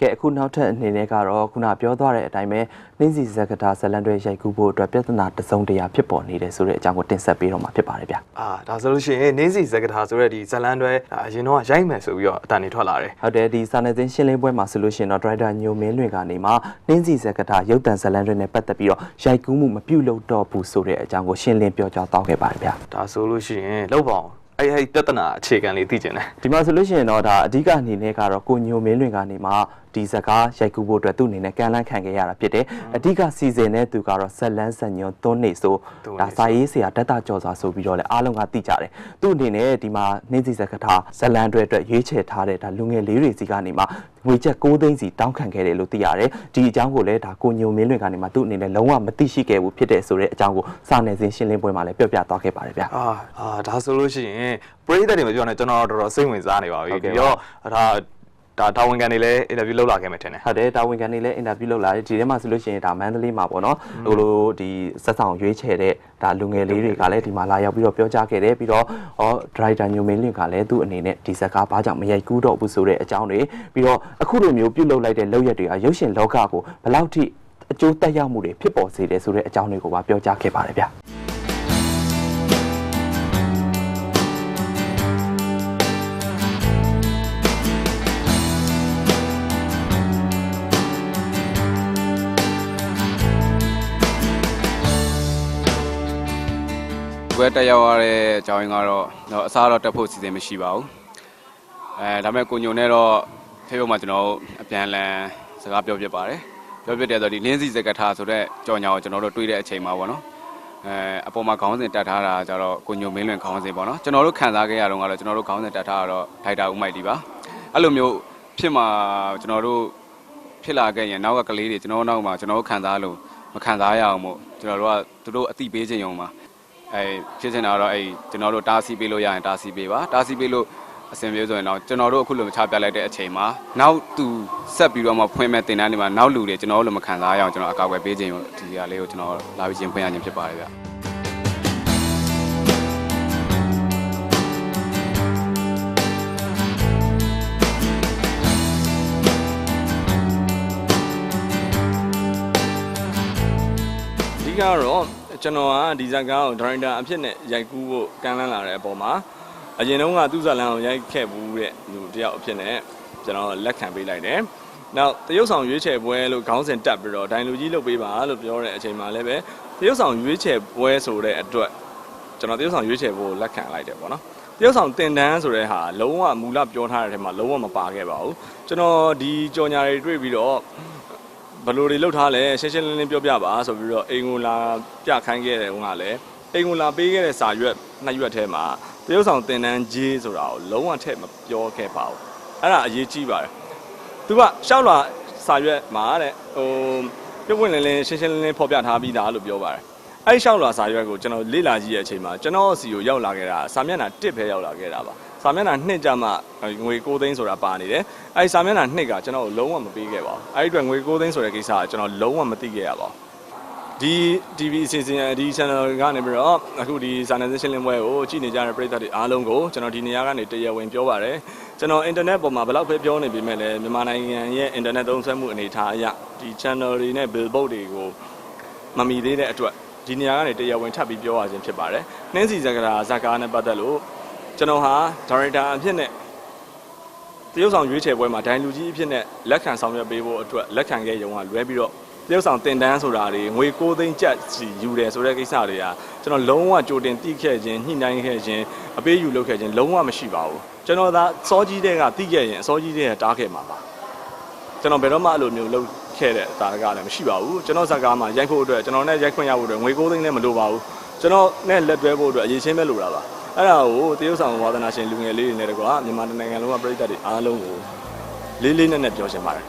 ကဲအခုနောက်ထပ်အနေနဲ့ကတော့ခုနပြောသွားတဲ့အတိုင်းပဲနှင်းစီဇက်ကတာဇလန်တွေရိုက်ကူးဖို့အတွက်ပြဿနာတစ်စုံတရာဖြစ်ပေါ်နေတယ်ဆိုတဲ့အကြောင်းကိုတင်ဆက်ပေးတော့မှာဖြစ်ပါတယ်ဗျာအာဒါဆိုလို့ရှိရင်နင်းစီဇက်ကထာဆိုတဲ့ဒီဇလန်တွဲဒါအရင်တော့ရိုက်မယ်ဆိုပြီးတော့အတန်နေထွက်လာတယ်ဟုတ်တယ်ဒီစာနယ်ဇင်းရှင်းလင်းပွဲမှာဆိုလို့ရှိရင်တော့ဒရိုက်တာညိုမင်းလွင်ကနေမှနှင်းစီဇက်ကတာရုပ်တံဇလန်တွေနဲ့ပတ်သက်ပြီးတော့ရိုက်ကူးမှုမပြုတ်လို့တော့ဘူးဆိုတဲ့အကြောင်းကိုရှင်းလင်းပြောကြားတောင်းခဲ့ပါတယ်ဗျာဒါဆိုလို့ရှိရင်လောက်ပါအောင်အဲ့အဲ့ပြဿနာအခြေခံလေးသိကျင်တယ်ဒီမှာဆိုလို့ရှိရင်တော့ဒါအဓိကအနေနဲ့ကတော့ကိုညိုမင်းလွင်ကနေမှ ဒီစကားရိုက်ကူးဖို့အတွက်သူ့အနေနဲ့ကန်လန်းခံခဲ့ရတာဖြစ်တယ်အဓိကစီစဉ်တဲ့သူကတော့ဇလန်းဇညွန်သွန်းနေဆိုဒါစာရေးဆရာတက်တာကျော်စွာဆိုပြီးတော့လည်းအားလုံးကသိကြတယ်သူ့အနေနဲ့ဒီမှာနှင်းစီစကထာဇလန်းတွေအတွက်ရွေးချယ်ထားတဲ့ဒါလူငယ်လေးတွေစီကနေမှငွေချက်6သိန်းစီတောင်းခံခဲ့တယ်လို့သိရတယ်ဒီအကြောင်းကိုလည်းဒါကိုညိုမင်းလွင်ကနေမှသူ့အနေနဲ့လုံးဝမသိရှိခဲ့ဘူးဖြစ်တဲ့ဆိုတဲ့အကြောင်းကိုစာနယ်ဇင်းရှင်းလင်းပွဲမှာလည်းပြောပြသွားခဲ့ပါတယ်ဗျာအာအာဒါဆိုလို့ရှိရင်ပရိသတ်တွေမပြောနဲ့ကျွန်တော်တော်တော်စိတ်ဝင်စားနေပါပြီဟုတ်ကဲ့ပြီးတော့ဒါ ဒါတာဝန်ခံတွေလည်းအင်တာဗျူးလုပ်လာခဲ့မယ်ထင်တယ်ဟုတ်တယ်တာဝန်ခံတွေလည်းအင်တာဗျူးလုပ်လာတယ်ဒီထဲမှာဆိုလို့ရှိရင်ဒါမန္တလေးမှာပေါ့နော်ဟိုလိုဒီဆက်ဆောင်ရွေးချယ်တဲ့ဒါလူငယ်လေးတွေကလည်းဒီမှာလာရောက်ပြီးတော့ပြောကြားခဲ့တယ်ပြီးတော့ဟောဒရိုက်တာညိုမင်းလင်ကလည်းသူ့အနေနဲ့ဒီဇက်ကားဘာကြောင့်မရိုက်ကူးတော့ဘူးဆိုတဲ့အကြောင်းတွေပြီးတော့အခုလိုမျိုးပြုတ်လုလိုက်တဲ့လောက်ရက်တွေကရုပ်ရှင်လောကကိုဘယ်လောက်ထိအကျိုးတက်ရောက်မှုတွေဖြစ်ပေါ်စေတယ်ဆိုတဲ့အကြောင်းတွေကိုပါပြောကြားခဲ့ပါတယ်ဗျာ ဘွဲတက်ရောက်ရတဲ့အကြောင်းရင်းကတော့တော့အစားတော့တက်ဖို့စီစဉ်မရှိပါဘူးအဲဒါပေမဲ့ကိုညုံနဲ့တော့ဖေဖေမှာကျွန်တော်တို့အပြန်လန်စကားပြောပြပါတယ်ပြောပြတဲ့ဆိုဒီလင်းစီစကထားဆိုတဲ့ကြော်ညာကိုကျွန်တော်တို့တွေ့တဲ့အချိန်မှာပေါ့နော်အဲအပေါ်မှာခေါင်းစဉ်တက်ထားတာကျတော့ကိုညုံမင်းလွင်ခေါင်းစဉ်ပေါ့နော်ကျွန်တော်တို့ခံစားခဲ့ရတော့ကတော့ကျွန်တော်တို့ခေါင်းစဉ်တက်ထားတာတော့ဒိုက်တာဦးမိုက်ဒီပါအဲ့လိုမျိုးဖြစ်မှာကျွန်တော်တို့ဖြစ်လာခဲ့ရင်နောက်ကကလေးတွေကျွန်တော်တို့နောက်မှာကျွန်တော်တို့ခံစားလို့မခံစားရအောင်မို့ကျွန်တော်တို့ကသူတို့အတိပေးခြင်းရုံမှာ အဲဖြစ်ချင်တာတော့အဲကျွန်တော်တို့တားဆီးပေးလို့ရရင်တားဆီးပေးပါတားဆီးပေးလို့အဆင်ပြေဆိုရင်တော့ကျွန်တော်တို့အခုလိုချပြလိုက်တဲ့အချိန်မှာနောက်သူဆက်ပြီးတော့မှဖွင့်မဲ့တင်တန်းတွေမှာနောက်လူတွေကျွန်တော်တို့လိုမခံစားရအောင်ကျွန်တော်အကောက်ွယ်ပေးခြင်းဒီဟာလေးကိုကျွန်တော်လာပြီးချင်းဖွင့်ရခြင်းဖြစ်ပါတယ်ဗျ ကတော့ကျွန်တော်ကဒီဇက်ကားကိုဒါရိုက်တာအဖြစ်နဲ့ရိုက်ကူးဖို့ကမ်းလှမ်းလာတဲ့အပေါ်မှာအရင်တုန်းကသူ့ဇာတ်လမ်းကိုရိုက်ခဲ့ဘူးတဲ့လူတစ်ယောက်အဖြစ်နဲ့ကျွန်တော်လက်ခံပေးလိုက်တယ်။နောက်တရုတ်ဆောင်ရွေးချယ်ပွဲလို့ခေါင်းစဉ်တက်ပြီးတော့ဒိုင်လူကြီးလုပ်ပေးပါလို့ပြောတဲ့အချိန်မှာလည်းပဲတရုတ်ဆောင်ရွေးချယ်ပွဲဆိုတဲ့အတွက်ကျွန်တော်တရုတ်ဆောင်ရွေးချယ်ဖို့လက်ခံလိုက်တယ်ပေါ့နော်။တရုတ်ဆောင်တင်တန်းဆိုတဲ့ဟာလုံးဝမူလပြောထားတဲ့အထက်မှာလုံးဝမပါခဲ့ပါဘူး။ကျွန်တော်ဒီကြော်ညာတွေတွေ့ပြီးတော့ ဘယ်လိုတွေလုပ်ထားလဲရှင်းရှင်းလင်းလင်းပြောပြပါဆိုပြီးတော့အိမ်ကိုလာပြခိုင်းခဲ့တဲ့ဦးကလည်းအိမ်ကိုလာပေးခဲ့တဲ့စာရွက်နှစ်ရွက်ထဲမှာတရုတ်ဆောင်တင်တန်းကြီးဆိုတာကိုလုံးဝထည့်မပြောခဲ့ပါဘူးအဲ့ဒါအရေးကြီးပါတယ်သူကရှောက်လာစာရွက်မှာတဲ့ဟိုပြုတ်ဝင်လင်းလင်းရှင်းရှင်းလင်းလင်းဖော်ပြထားပြီးသားလို့ပြောပါတယ်အဲ့ရှောက်လာစာရွက်ကိုကျွန်တော်လေ့လာကြည့်တဲ့အချိန်မှာကျွန်တော်စီကိုရောက်လာခဲ့တာစာမျက်နှာ1ပဲရောက်လာခဲ့တာပါ စာမျက်နှာ2ကြမှာငွေ6သိန်းဆိုတာပါနေတယ်အဲ့စာမျက်နှာ2ကကျွန်တော်ကိုလုံးဝမပေးခဲ့ပါဘူးအဲ့ဒီအတွက်ငွေ6သိန်းဆိုတဲ့ကိစ္စကကျွန်တော်လုံးဝမသိခဲ့ရပါဘူးဒီ TV အစီအစဉ်ဒီ channel ကနေပြီးတော့အခုဒီစာနယ်ဇင်းရှင်းလင်းပွဲကိုကြည့်နေကြတဲ့ပရိသတ်တွေအားလုံးကိုကျွန်တော်ဒီနေရာကနေတရားဝင်ပြောပါရယ်ကျွန်တော် internet ပေါ်မှာဘယ်လောက်ပဲပြောနေပေမဲ့လည်းမြန်မာနိုင်ငံရဲ့ internet သုံးစွဲမှုအနေအထားအရဒီ channel တွေနဲ့ billboard တွေကိုမမီသေးတဲ့အတွက်ဒီနေရာကနေတရားဝင်ထပ်ပြီးပြောရခြင်းဖြစ်ပါတယ်နှင်းစီဇကာဇကာနဲ့ပတ်သက်လို့ ကျွန်တော်ဟာ director အဖြစ်နဲ့တရုတ်ဆောင်ရွေးချယ်ပွဲမှာဒိုင်လူကြီးအဖြစ်နဲ့လက်ခံဆောင်ရွက်ပေးဖို့အတွက်လက်ခံခဲ့ရုံကလွဲပြီးတော့တရုတ်ဆောင်တင်တန်းဆိုတာတွေငွေ6သိန်းကျပ်စီယူတယ်ဆိုတဲ့ကိစ္စတွေကကျွန်တော်လုံးဝကြိုတင်သိခဲ့ခြင်းညှိနှိုင်းခဲ့ခြင်းအပေးယူလုပ်ခဲ့ခြင်းလုံးဝမရှိပါဘူးကျွန်တော်သာစောကြီးတဲ့ကသိခဲ့ရင်စောကြီးတဲ့ကတားခဲ့မှာပါကျွန်တော်ဘယ်တော့မှအဲ့လိုမျိုးလုပ်ခဲ့တဲ့တာကလည်းမရှိပါဘူးကျွန်တော်ဇက်ကားမှာရိုက်ဖို့အတွက်ကျွန်တော်နဲ့ရိုက်ခွင့်ရဖို့အတွက်ငွေ6သိန်းလည်းမလိုပါဘူးကျွန်တော်နဲ့လက်တွဲဖို့အတွက်အရေးချင်းပဲလိုတာပါ အဲ့ဒါကိုတရုတ်ဆောင်ဝါသနာရှင်လူငယ်လေးတွေနဲ့တကွာမြန်မာနိုင်ငံလုံးကပြည်သက်တွေအားလုံးကိုလေးလေးနက်နက်ပြောချင်ပါတယ်